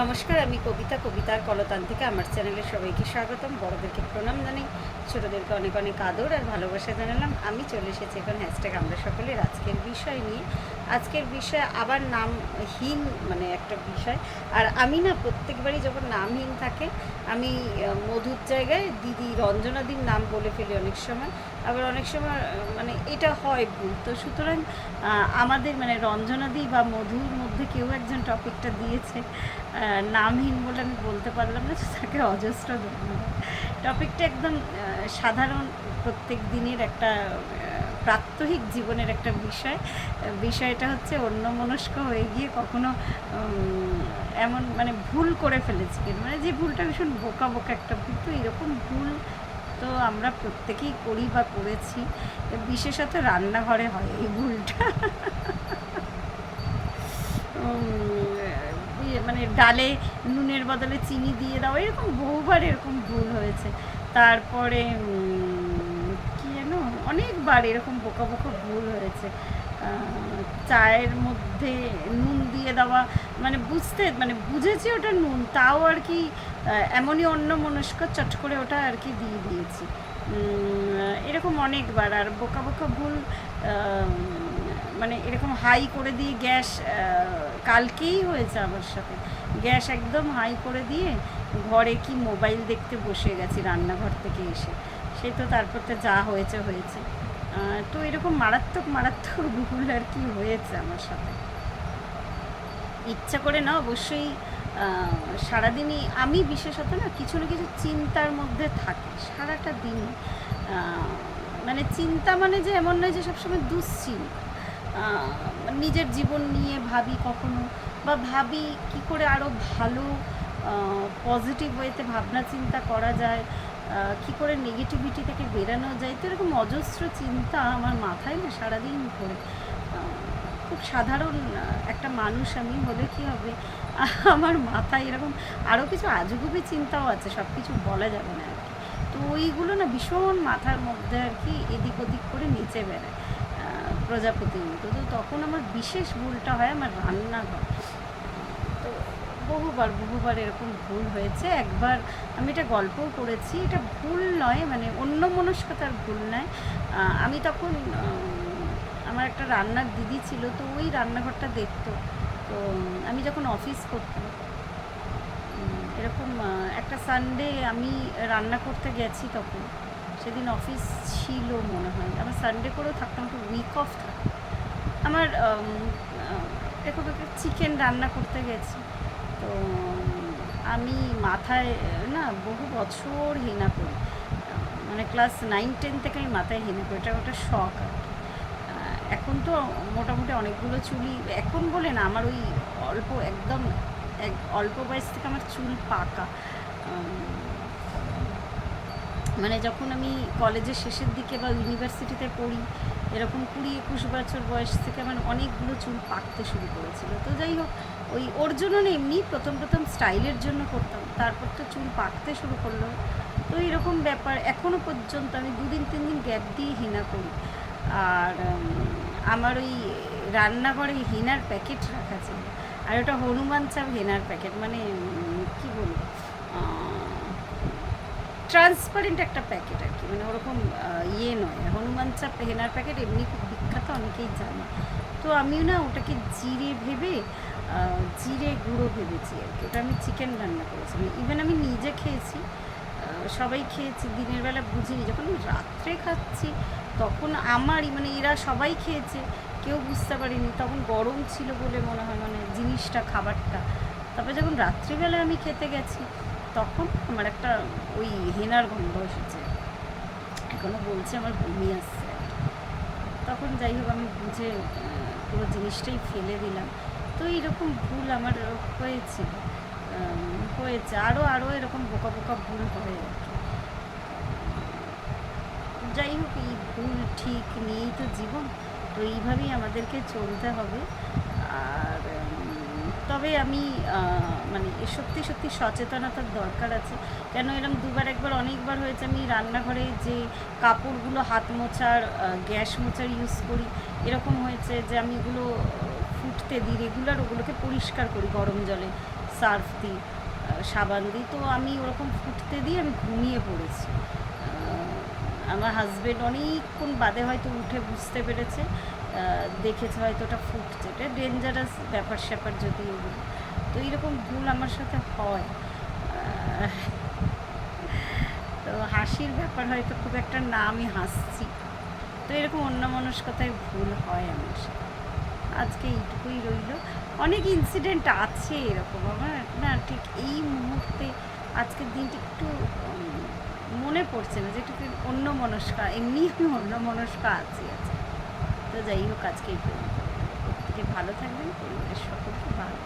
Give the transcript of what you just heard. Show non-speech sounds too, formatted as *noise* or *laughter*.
নমস্কার, আমি কবিতা কবিতার কলতান থেকে আমার চ্যানেলে সবাইকে স্বাগতম। বড়দেরকে প্রণাম জানাই, ছোটোদেরকে অনেক অনেক আদর আর ভালোবাসা জানালাম। আমি চলে এসেছি এখন হ্যাশট্যাগ আমরা সকলের আজকের বিষয় নিয়ে। আজকের বিষয় আবার নামহীন মানে একটা বিষয়। আর আমি না প্রত্যেকবারই যখন নামহীন থাকে, আমি মধুর জায়গায় দিদি রঞ্জনাদির নাম বলে ফেলি অনেক সময়। আবার অনেক সময় মানে এটা হয় ভুল। তো সুতরাং আমাদের মানে রঞ্জনাদি বা মধুর মধ্যে কেউ একজন টপিকটা দিয়েছে নামহীন বলে আমি বলতে পারলাম না তাকে অজস্র ধন্যবাদ। টপিকটা একদম সাধারণ প্রত্যেক দিনের একটা প্রাত্যহিক জীবনের একটা বিষয়। বিষয়টা হচ্ছে অন্য মনস্ক হয়ে গিয়ে কখনো এমন মানে ভুল করে ফেলেছি মানে যে ভুলটা ভীষণ বোকা বোকা একটা ভুল, তো এরকম ভুল তো আমরা প্রত্যেকেই করি বা করেছি। বিশেষত রান্নাঘরে হয় এই ভুলটা। মানে ডালে নুনের বদলে চিনি দিয়ে দাও, এরকম বহুবার এরকম ভুল হয়েছে। তারপরে অনেকবার এরকম বোকা বোকা ভুল হয়েছে। চায়ের মধ্যে নুন দিয়ে দেওয়া মানে বুঝতে মানে বুঝেছি ওটা নুন, তাও আর কি এমনই অন্য মনস্ক চট করে ওটা আর কি দিয়ে দিয়েছি। এরকম অনেকবার আর বোকা বোকা ভুল মানে এরকম হাই করে দিয়ে গ্যাস কালকেই হয়েছে আমার সাথে। গ্যাস একদম হাই করে দিয়ে ঘরে কি মোবাইল দেখতে বসে গেছি রান্নাঘর থেকে এসে। সে তো তারপর তো যা হয়েছে হয়েছে। তো এরকম মারাত্মক মারাত্মক ভুল আর কি হয়েছে আমার সাথে। ইচ্ছা করে না, অবশ্যই সারাদিনই আমি বিশেষত না কিছু না কিছু চিন্তার মধ্যে থাকি, সারাটা দিন মানে চিন্তা মানে যে এমন নয় যে সবসময় দুশ্চিন্তা। নিজের জীবন নিয়ে ভাবি কখনো, বা ভাবি কি করে আরও ভালো পজিটিভ ওয়েতে ভাবনা চিন্তা করা যায় কি করে নেগেটিভিটি থেকে বেরানো যায়, তো এরকম অজস্র চিন্তা আমার মাথায় না সারাদিন ঘোরে খুব সাধারণ একটা মানুষ আমি হলে কি হবে? *laughs* আমার মাথায় এরকম আরও কিছু আজগুবি চিন্তাও আছে সব কিছু বলা যাবে না আর কি। তো ওইগুলো না ভীষণ মাথার মধ্যে আর কি এদিক ওদিক করে নিচে বেড়ায় প্রজাপতির মতো। তো তখন আমার বিশেষ ভুলটা হয় আমার রান্নাঘর। বহুবার বহুবার এরকম ভুল হয়েছে। একবার আমি এটা গল্পও করেছি। এটা ভুল নয় মানে অন্য মনস্কতার ভুল নয়। আমি তখন আমার একটা রান্নার দিদি ছিল, তো ওই রান্নাঘরটা দেখতো। তো আমি যখন অফিস করতাম এরকম একটা সানডে আমি রান্না করতে গেছি তখন। সেদিন অফিস ছিল মনে হয়। আমার সানডে করেও থাকতাম, একটু উইক অফ থাকতো আমার এরকম একটা চিকেন রান্না করতে গেছি। তো আমি মাথায়, না, বহু বছর হেনা করি। মানে ক্লাস নাইন, টেন থেকে আমি মাথায় হেনা করি। এটা ওটা শখ আর কি। এখন তো মোটামুটি অনেকগুলো চুলই, এখন বলে না, আমার ওই অল্প, একদম, এক, অল্প বয়স থেকে আমার চুল পাকা। মানে যখন আমি কলেজের শেষের দিকে বা ইউনিভার্সিটিতে পড়ি এরকম কুড়ি একুশ বছর বয়স থেকে আমার অনেকগুলো চুল পাকতে শুরু করেছিল। তো যাই হোক, ওই ওর জন্য না এমনি প্রথম প্রথম স্টাইলের জন্য করতাম, তারপর তো চুল পাকতে শুরু করল। তো এরকম ব্যাপার এখনও পর্যন্ত আমি দুদিন তিন দিন গ্যাপ দিয়ে হেনা করি। আর আমার ওই রান্নাঘরে হেনার প্যাকেট রাখা ছিল। আর ওটা হনুমান চাপ হেনার প্যাকেট মানে ট্রান্সপারেন্ট একটা প্যাকেট আর কি। মানে ওরকম ইয়ে নয়। হনুমান চাপ হেনার প্যাকেট এমনি খুব বিখ্যাত, অনেকেই জানে। তো আমিও না ওটাকে জিরে ভেবে জিরে গুঁড়ো ভেবেছি আর কি। ওটা আমি চিকেন রান্না করেছি। ইভেন আমি নিজে খেয়েছি সবাই খেয়েছি, দিনের বেলা বুঝিনি। যখন আমি রাত্রে খাচ্ছি, তখন আমারই মানে এরা সবাই খেয়েছে, কেউ বুঝতে পারিনি। তখন গরম ছিল বলে মনে হয় মানে জিনিসটা, খাবারটা। তারপরে যখন রাত্রিবেলা আমি খেতে গেছি তখন আমার একটা ওই হেনার গন্ধ এসেছে। এখনও বলছে আমার বমি আসছে। তখন যাই হোক আমি বুঝে পুরো জিনিসটাই ফেলে দিলাম। তো এইরকম ভুল আমার হয়েছিল। আম, হয়েছে। আরও আরও এরকম বোকা বোকা ভুল হয় আর কি। যাই হোক এই ভুল ঠিক নিয়েই তো জীবন। তো এইভাবেই আমাদেরকে চলতে হবে। আর তবে আমি মানে সত্যি সত্যি সচেতনতার দরকার আছে। কেন এরকম দুবার একবার অনেকবার হয়েছে আমি রান্নাঘরে যে কাপড়গুলো হাত মোছার গ্যাস মোছার ইউজ করি, এরকম হয়েছে যে আমি এগুলো ফুটতে দিই রেগুলার ওগুলোকে পরিষ্কার করি গরম জলে। সার্ফ দিই সাবান দিই, তো আমি ওরকম ফুটতে দিয়ে আমি ঘুমিয়ে পড়েছি। আমার হাজবেন্ড অনেকক্ষণ বাদে হয়তো উঠে বুঝতে পেরেছে। দেখেছে হয়তো ওটা ফুটছে। এটা ডেঞ্জারাস ব্যাপার স্যাপার যদি ওগুলো তো এইরকম ভুল আমার সাথে হয়। তো হাসির ব্যাপার হয়তো খুব একটা না আমি হাসছি। তো এরকম অন্য মনস্কতায় ভুল হয় আমার সাথে। আজকে এইটুকুই রইল। অনেক ইনসিডেন্ট আছে এরকম। আমার না ঠিক এই মুহূর্তে আজকের দিনটি একটু মনে পড়ছে না। যে একটু অন্য মনস্কা এমনি আমি অন্য মনস্কা আছি আছে তো যাই হোক আজকে। প্রত্যেকে ভালো থাকবেন পরিবারের সকলকে ভালো।